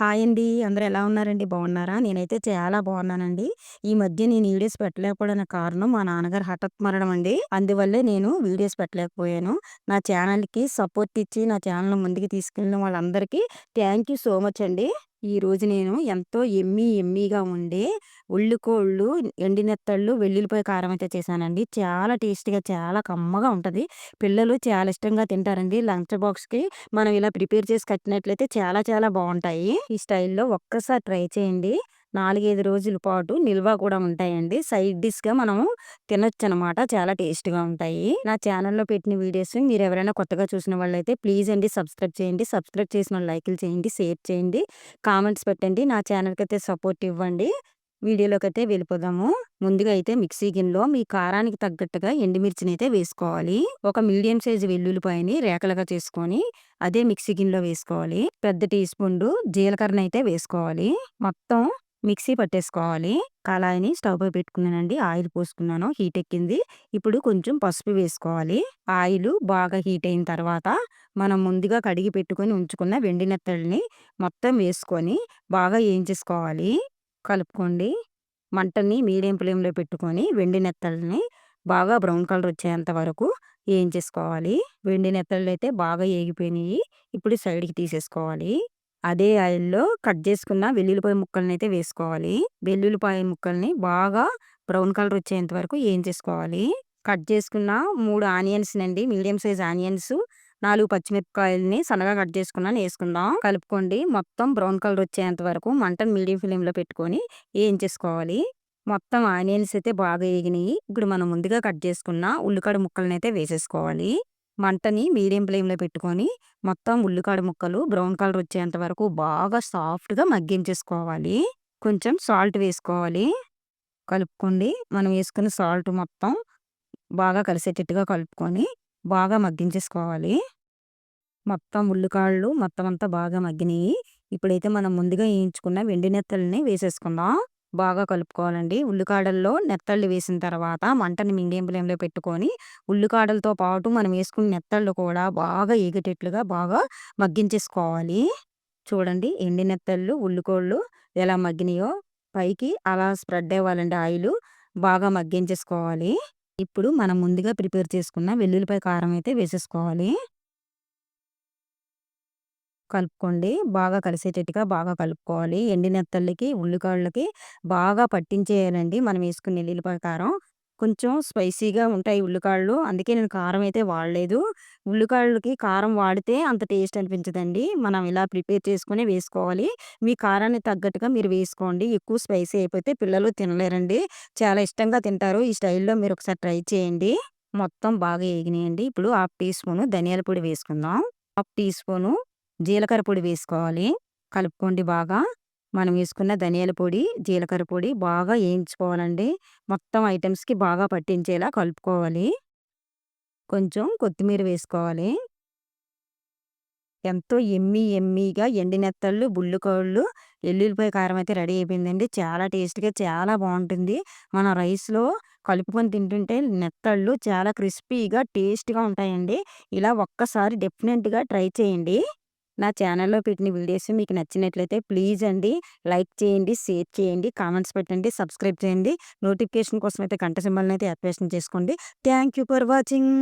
Hi అండి. అందరూ ఎలా ఉన్నారండి? బాగున్నారా? నేనైతే చాలా బాగున్నానండి. ఈ మధ్య నేను వీడియోస్ పెట్టలేకపోవడానికి కారణం మా నాన్నగారు హఠాత్ మరణం అండి. అందువల్లే నేను వీడియోస్ పెట్టలేకపోయాను. నా ఛానల్‌కి సపోర్ట్ ఇచ్చి, నా ఛానల్‌ని ముందుకు తీసుకెళ్ళిన వాళ్ళందరికీ థ్యాంక్ యూ సో మచ్ అండి. ఈరోజు నేను ఎంతో ఎమ్మీ ఎమ్మీగా ఉండే ఉల్లికోళ్ళు, ఎండినెత్తళ్ళు, వెల్లుల్లిపాయ కారం అయితే చేశానండి. చాలా టేస్టీగా, చాలా కమ్మగా ఉంటుంది పిల్లలు చాలా ఇష్టంగా తింటారండి. లంచ్ బాక్స్‌కి మనం ఇలా ప్రిపేర్ చేసి కట్టినట్లయితే చాలా చాలా బాగుంటాయి. ఈ స్టైల్‌లో ఒక్కసారి ట్రై చేయండి. 4, 5 రోజుల పాటు నిల్వ కూడా ఉంటాయండి. సైడ్ డిష్‌గా మనము తినొచ్చనమాట. చాలా టేస్ట్‌గా ఉంటాయి. నా ఛానల్‌లో పెట్టిన వీడియోస్ మీరు ఎవరైనా కొత్తగా చూసిన వాళ్ళైతే ప్లీజ్ అండి సబ్స్క్రైబ్ చేయండి. సబ్స్క్రైబ్ చేసిన లైకులు చేయండి, షేర్ చేయండి, కామెంట్స్ పెట్టండి. నా ఛానల్కి అయితే సపోర్ట్ ఇవ్వండి. వీడియోలోకి అయితే వెళ్ళిపోదాము. ముందుగా అయితే మిక్సీ గిన్నెలో మీ కారానికి తగ్గట్టుగా ఎండుమిర్చిని అయితే వేసుకోవాలి. ఒక మీడియం సైజు వెల్లుల్లిపాయని రేఖలుగా చేసుకొని అదే మిక్సీ గిన్నెలో వేసుకోవాలి. పెద్ద టీ స్పూన్లు అయితే వేసుకోవాలి. మొత్తం మిక్సీ పట్టేసుకోవాలి. కళాయిని స్టవ్ పై పెట్టుకున్నానండి. ఆయిల్ పోసుకున్నాను. హీట్ ఎక్కింది. ఇప్పుడు కొంచెం పసుపు వేసుకోవాలి. ఆయిల్ బాగా హీట్ అయిన తర్వాత మనం ముందుగా కడిగి పెట్టుకొని ఉంచుకున్న వెండి నెత్తళ్ళని మొత్తం వేసుకొని బాగా వేయించేసుకోవాలి. కలుపుకోండి. మంటని మీడియం ఫ్లేమ్‌లో పెట్టుకొని వెండి నెత్తళ్ళని బాగా బ్రౌన్ కలర్ వచ్చేంత వరకు వేయించేసుకోవాలి. వెండి నెత్తళ్ళైతే బాగా ఏగిపోయినాయి. ఇప్పుడు సైడ్‌కి తీసేసుకోవాలి. అదే ఆయిల్‌లో కట్ చేసుకున్న వెల్లుల్లిపాయ అయితే వేసుకోవాలి. వెల్లుల్లిపాయ ముక్కల్ని బాగా బ్రౌన్ కలర్ వచ్చేంత వరకు వేయించేసుకోవాలి. కట్ చేసుకున్న 3 ఆనియన్స్‌నండి మీడియం సైజ్ ఆనియన్స్, నాలుగు పచ్చిమిరపకాయలని సన్నగా కట్ చేసుకున్నాను వేసుకుందాం. కలుపుకోండి. మొత్తం బ్రౌన్ కలర్ వచ్చేంత వరకు మంటను మీడియం ఫ్లేమ్‌లో పెట్టుకొని వేయించేసుకోవాలి. మొత్తం ఆనియన్స్ అయితే బాగా వేగినాయి ఇప్పుడు మనం ముందుగా కట్ చేసుకున్న ఉల్లిగడ్డ ముక్కలనైతే వేసేసుకోవాలి. మంటని మీడియం ఫ్లేమ్‌లో పెట్టుకొని మొత్తం ఉల్లికాడ ముక్కలు బ్రౌన్ కలర్ వచ్చేంత వరకు బాగా సాఫ్ట్‌గా మగ్గించేసుకోవాలి. కొంచెం సాల్ట్ వేసుకోవాలి. కలుపుకోండి. మనం వేసుకున్న సాల్ట్ మొత్తం బాగా కలిసేటట్టుగా కలుపుకొని బాగా మగ్గించేసుకోవాలి. మొత్తం ఉల్లికాడలు మొత్తం అంతా బాగా మగ్గినాయి. ఇప్పుడైతే మనం ముందుగా వేయించుకున్న వెండి నెత్తల్ని వేసేసుకుందాం. బాగా కలుపుకోవాలండి. ఉల్లికాడల్లో నెత్తళ్ళు వేసిన తర్వాత మంటని మీడియం ఫ్లేమ్‌లో పెట్టుకొని ఉల్లికాడలతో పాటు మనం వేసుకున్న నెత్తళ్ళు కూడా బాగా ఏగేటట్లుగా బాగా మగ్గించేసుకోవాలి. చూడండి ఎండి నెత్తళ్ళు, ఉల్లికోళ్ళు ఎలా మగ్గినాయో పైకి అలా స్ప్రెడ్ అవ్వాలండి ఆయిలు. బాగా మగ్గించేసుకోవాలి. ఇప్పుడు మనం ముందుగా ప్రిపేర్ చేసుకున్న వెల్లుల్లిపాయ కారం అయితే వేసేసుకోవాలి. కలుపుకోండి. బాగా కలిసేటట్టుగా బాగా కలుపుకోవాలి. ఎండి నెత్తళ్ళకి, ఉల్లికాళ్ళకి బాగా పట్టించేయాలండి మనం వేసుకున్న వెల్లుల్లిపాయ కారం. కొంచెం స్పైసీగా ఉంటాయి ఉల్లికాడలు. అందుకే నేను కారం అయితే వాడలేదు. ఉల్లికాళ్ళకి కారం వాడితే అంత టేస్ట్ అనిపించదండి. మనం ఇలా ప్రిపేర్ చేసుకుని వేసుకోవాలి. మీ కారాన్ని తగ్గట్టుగా మీరు వేసుకోండి. ఎక్కువ స్పైసీ అయిపోతే పిల్లలు తినలేరండి. చాలా ఇష్టంగా తింటారు. ఈ స్టైల్‌లో మీరు ఒకసారి ట్రై చేయండి. మొత్తం బాగా వేగినాయండి ఇప్పుడు హాఫ్ టీ స్పూను ధనియాల పొడి వేసుకుందాం. హాఫ్ టీ స్పూను జీలకర్ర పొడి వేసుకోవాలి. కలుపుకోండి బాగా. మనం వేసుకున్న ధనియాల పొడి, జీలకర్ర పొడి బాగా వేయించుకోవాలండి. మొత్తం ఐటమ్స్కి బాగా పట్టించేలా కలుపుకోవాలి. కొంచెం కొత్తిమీర వేసుకోవాలి. ఎంతో ఎమ్మి ఎమ్మిగా ఎండి నెత్తళ్ళు, బుల్లికోళ్ళు, వెల్లుల్లిపాయ కారం అయితే రెడీ అయిపోయిందండి. చాలా టేస్ట్‌గా చాలా బాగుంటుంది. మన రైస్‌లో కలుపుకొని తింటుంటే నెత్తళ్ళు చాలా క్రిస్పీగా, టేస్ట్‌గా ఉంటాయండి. ఇలా ఒక్కసారి డెఫినెట్‌గా ట్రై చేయండి. నా ఛానల్‌లో పెట్టిన వీడియోస్ మీకు నచ్చినట్లయితే ప్లీజ్ అండి లైక్ చేయండి, షేర్ చేయండి, కామెంట్స్ పెట్టండి, సబ్స్క్రైబ్ చేయండి. నోటిఫికేషన్ కోసం అయితే గంట సింబల్‌ని అయితే యాక్టివేషన్ చేసుకోండి. Thank you for watching.